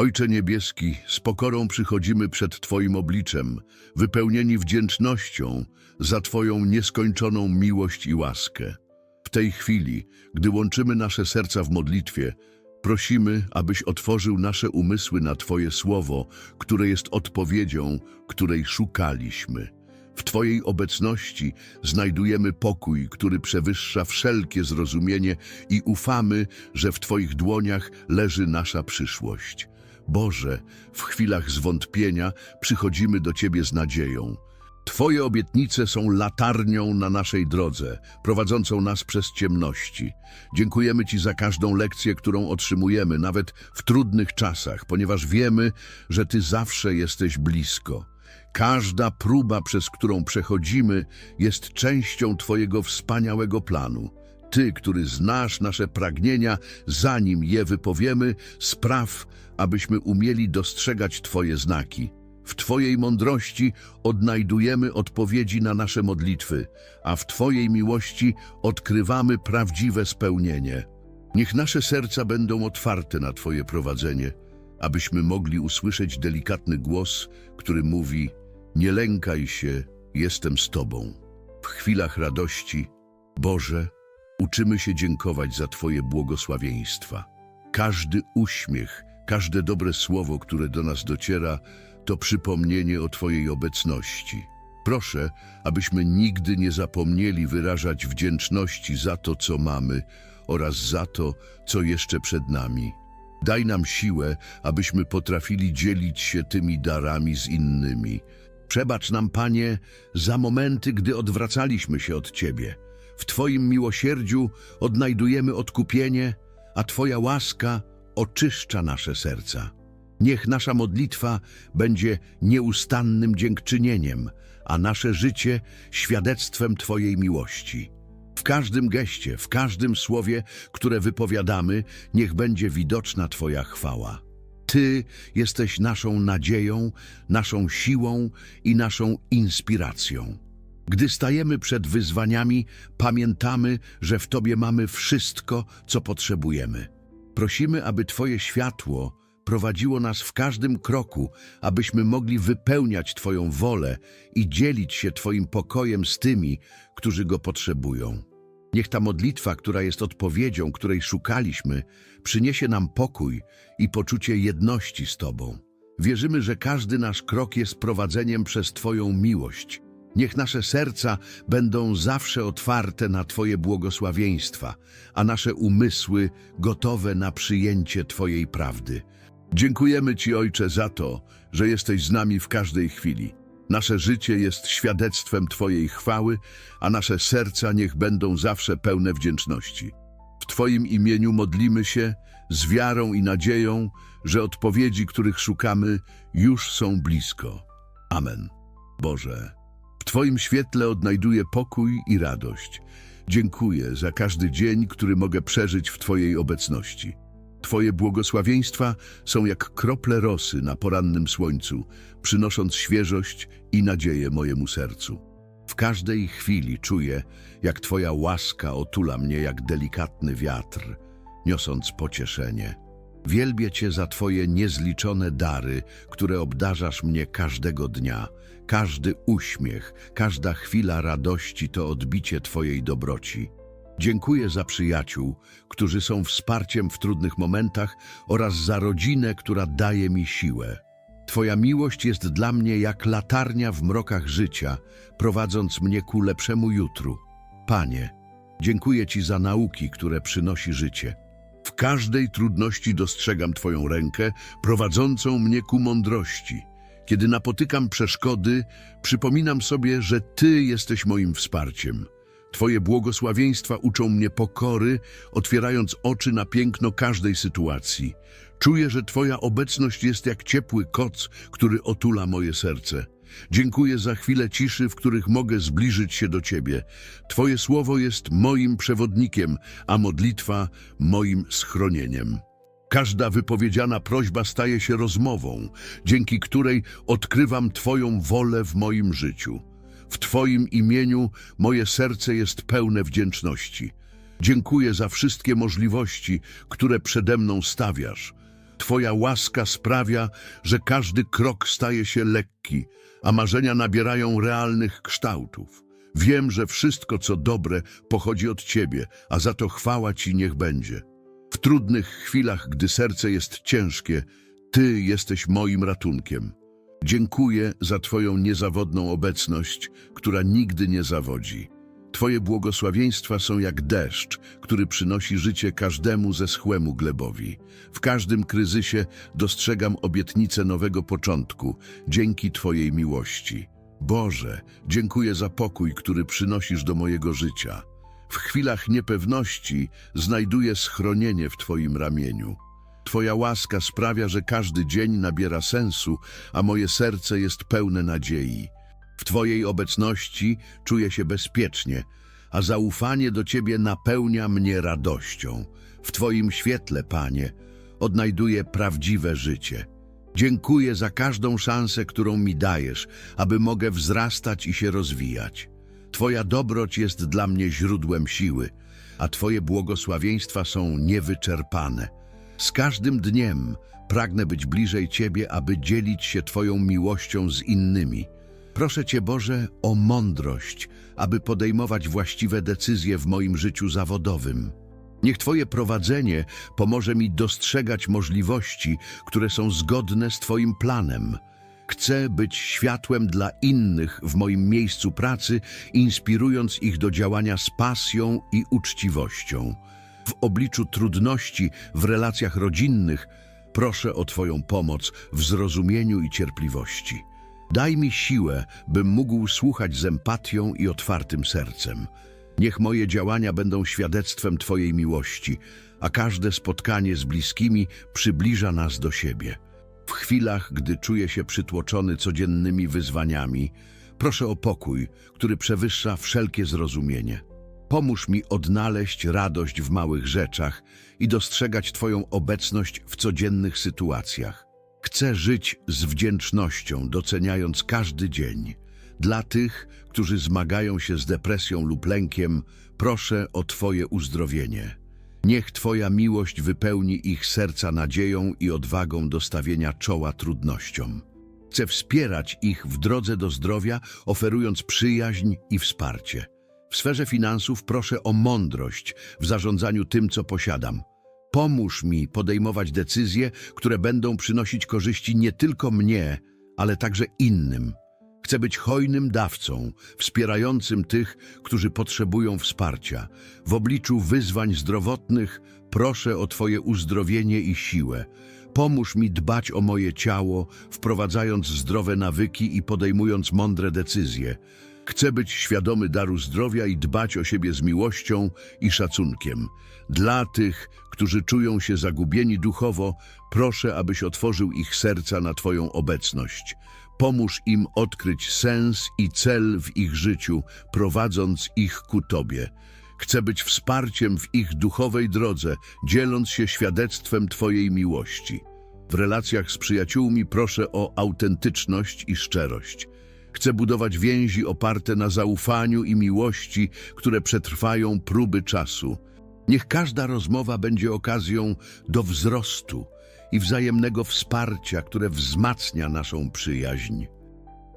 Ojcze Niebieski, z pokorą przychodzimy przed Twoim obliczem, wypełnieni wdzięcznością za Twoją nieskończoną miłość i łaskę. W tej chwili, gdy łączymy nasze serca w modlitwie, prosimy, abyś otworzył nasze umysły na Twoje słowo, które jest odpowiedzią, której szukaliśmy. W Twojej obecności znajdujemy pokój, który przewyższa wszelkie zrozumienie i ufamy, że w Twoich dłoniach leży nasza przyszłość. Boże, w chwilach zwątpienia przychodzimy do Ciebie z nadzieją. Twoje obietnice są latarnią na naszej drodze, prowadzącą nas przez ciemności. Dziękujemy Ci za każdą lekcję, którą otrzymujemy, nawet w trudnych czasach, ponieważ wiemy, że Ty zawsze jesteś blisko. Każda próba, przez którą przechodzimy, jest częścią Twojego wspaniałego planu. Ty, który znasz nasze pragnienia, zanim je wypowiemy, spraw, abyśmy umieli dostrzegać Twoje znaki. W Twojej mądrości odnajdujemy odpowiedzi na nasze modlitwy, a w Twojej miłości odkrywamy prawdziwe spełnienie. Niech nasze serca będą otwarte na Twoje prowadzenie, abyśmy mogli usłyszeć delikatny głos, który mówi: Nie lękaj się, jestem z Tobą. W chwilach radości, Boże, uczymy się dziękować za Twoje błogosławieństwa. Każdy uśmiech, każde dobre słowo, które do nas dociera, to przypomnienie o Twojej obecności. Proszę, abyśmy nigdy nie zapomnieli wyrażać wdzięczności za to, co mamy oraz za to, co jeszcze przed nami. Daj nam siłę, abyśmy potrafili dzielić się tymi darami z innymi. Przebacz nam, Panie, za momenty, gdy odwracaliśmy się od Ciebie. W Twoim miłosierdziu odnajdujemy odkupienie, a Twoja łaska oczyszcza nasze serca. Niech nasza modlitwa będzie nieustannym dziękczynieniem, a nasze życie świadectwem Twojej miłości. W każdym geście, w każdym słowie, które wypowiadamy, niech będzie widoczna Twoja chwała. Ty jesteś naszą nadzieją, naszą siłą i naszą inspiracją. Gdy stajemy przed wyzwaniami, pamiętamy, że w Tobie mamy wszystko, co potrzebujemy. Prosimy, aby Twoje światło prowadziło nas w każdym kroku, abyśmy mogli wypełniać Twoją wolę i dzielić się Twoim pokojem z tymi, którzy go potrzebują. Niech ta modlitwa, która jest odpowiedzią, której szukaliśmy, przyniesie nam pokój i poczucie jedności z Tobą. Wierzymy, że każdy nasz krok jest prowadzeniem przez Twoją miłość. Niech nasze serca będą zawsze otwarte na Twoje błogosławieństwa, a nasze umysły gotowe na przyjęcie Twojej prawdy. Dziękujemy Ci, Ojcze, za to, że jesteś z nami w każdej chwili. Nasze życie jest świadectwem Twojej chwały, a nasze serca niech będą zawsze pełne wdzięczności. W Twoim imieniu modlimy się z wiarą i nadzieją, że odpowiedzi, których szukamy, już są blisko. Amen. Boże, Twoim świetle odnajduję pokój i radość. Dziękuję za każdy dzień, który mogę przeżyć w Twojej obecności. Twoje błogosławieństwa są jak krople rosy na porannym słońcu, przynosząc świeżość i nadzieję mojemu sercu. W każdej chwili czuję, jak Twoja łaska otula mnie jak delikatny wiatr, niosąc pocieszenie. Wielbię Cię za Twoje niezliczone dary, które obdarzasz mnie każdego dnia. Każdy uśmiech, każda chwila radości to odbicie Twojej dobroci. Dziękuję za przyjaciół, którzy są wsparciem w trudnych momentach oraz za rodzinę, która daje mi siłę. Twoja miłość jest dla mnie jak latarnia w mrokach życia, prowadząc mnie ku lepszemu jutru. Panie, dziękuję Ci za nauki, które przynosi życie. W każdej trudności dostrzegam Twoją rękę, prowadzącą mnie ku mądrości. Kiedy napotykam przeszkody, przypominam sobie, że Ty jesteś moim wsparciem. Twoje błogosławieństwa uczą mnie pokory, otwierając oczy na piękno każdej sytuacji. Czuję, że Twoja obecność jest jak ciepły koc, który otula moje serce. Dziękuję za chwilę ciszy, w których mogę zbliżyć się do Ciebie. Twoje słowo jest moim przewodnikiem, a modlitwa moim schronieniem. Każda wypowiedziana prośba staje się rozmową, dzięki której odkrywam Twoją wolę w moim życiu. W Twoim imieniu moje serce jest pełne wdzięczności. Dziękuję za wszystkie możliwości, które przede mną stawiasz. Twoja łaska sprawia, że każdy krok staje się lekki, a marzenia nabierają realnych kształtów. Wiem, że wszystko, co dobre, pochodzi od Ciebie, a za to chwała Ci niech będzie. W trudnych chwilach, gdy serce jest ciężkie, Ty jesteś moim ratunkiem. Dziękuję za Twoją niezawodną obecność, która nigdy nie zawodzi. Twoje błogosławieństwa są jak deszcz, który przynosi życie każdemu zeschłemu glebowi. W każdym kryzysie dostrzegam obietnicę nowego początku, dzięki Twojej miłości. Boże, dziękuję za pokój, który przynosisz do mojego życia. W chwilach niepewności znajduję schronienie w Twoim ramieniu. Twoja łaska sprawia, że każdy dzień nabiera sensu, a moje serce jest pełne nadziei. W Twojej obecności czuję się bezpiecznie, a zaufanie do Ciebie napełnia mnie radością. W Twoim świetle, Panie, odnajduję prawdziwe życie. Dziękuję za każdą szansę, którą mi dajesz, aby mogę wzrastać i się rozwijać. Twoja dobroć jest dla mnie źródłem siły, a Twoje błogosławieństwa są niewyczerpane. Z każdym dniem pragnę być bliżej Ciebie, aby dzielić się Twoją miłością z innymi. Proszę Cię, Boże, o mądrość, aby podejmować właściwe decyzje w moim życiu zawodowym. Niech Twoje prowadzenie pomoże mi dostrzegać możliwości, które są zgodne z Twoim planem. Chcę być światłem dla innych w moim miejscu pracy, inspirując ich do działania z pasją i uczciwością. W obliczu trudności w relacjach rodzinnych proszę o Twoją pomoc w zrozumieniu i cierpliwości. Daj mi siłę, bym mógł słuchać z empatią i otwartym sercem. Niech moje działania będą świadectwem Twojej miłości, a każde spotkanie z bliskimi przybliża nas do siebie. W chwilach, gdy czuję się przytłoczony codziennymi wyzwaniami, proszę o pokój, który przewyższa wszelkie zrozumienie. Pomóż mi odnaleźć radość w małych rzeczach i dostrzegać Twoją obecność w codziennych sytuacjach. Chcę żyć z wdzięcznością, doceniając każdy dzień. Dla tych, którzy zmagają się z depresją lub lękiem, proszę o Twoje uzdrowienie. Niech Twoja miłość wypełni ich serca nadzieją i odwagą do stawienia czoła trudnościom. Chcę wspierać ich w drodze do zdrowia, oferując przyjaźń i wsparcie. W sferze finansów proszę o mądrość w zarządzaniu tym, co posiadam. Pomóż mi podejmować decyzje, które będą przynosić korzyści nie tylko mnie, ale także innym. Chcę być hojnym dawcą, wspierającym tych, którzy potrzebują wsparcia. W obliczu wyzwań zdrowotnych proszę o Twoje uzdrowienie i siłę. Pomóż mi dbać o moje ciało, wprowadzając zdrowe nawyki i podejmując mądre decyzje. Chcę być świadomy daru zdrowia i dbać o siebie z miłością i szacunkiem. Dla tych, którzy czują się zagubieni duchowo, proszę, abyś otworzył ich serca na Twoją obecność. Pomóż im odkryć sens i cel w ich życiu, prowadząc ich ku Tobie. Chcę być wsparciem w ich duchowej drodze, dzieląc się świadectwem Twojej miłości. W relacjach z przyjaciółmi proszę o autentyczność i szczerość. Chcę budować więzi oparte na zaufaniu i miłości, które przetrwają próby czasu. Niech każda rozmowa będzie okazją do wzrostu i wzajemnego wsparcia, które wzmacnia naszą przyjaźń.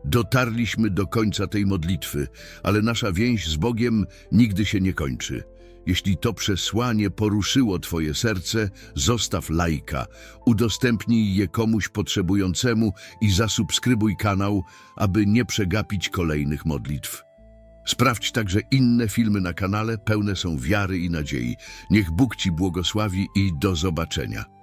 Dotarliśmy do końca tej modlitwy, ale nasza więź z Bogiem nigdy się nie kończy. Jeśli to przesłanie poruszyło Twoje serce, zostaw lajka, udostępnij je komuś potrzebującemu i zasubskrybuj kanał, aby nie przegapić kolejnych modlitw. Sprawdź także inne filmy na kanale, pełne są wiary i nadziei. Niech Bóg Ci błogosławi i do zobaczenia.